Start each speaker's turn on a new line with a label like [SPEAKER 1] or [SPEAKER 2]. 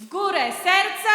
[SPEAKER 1] W górę serce,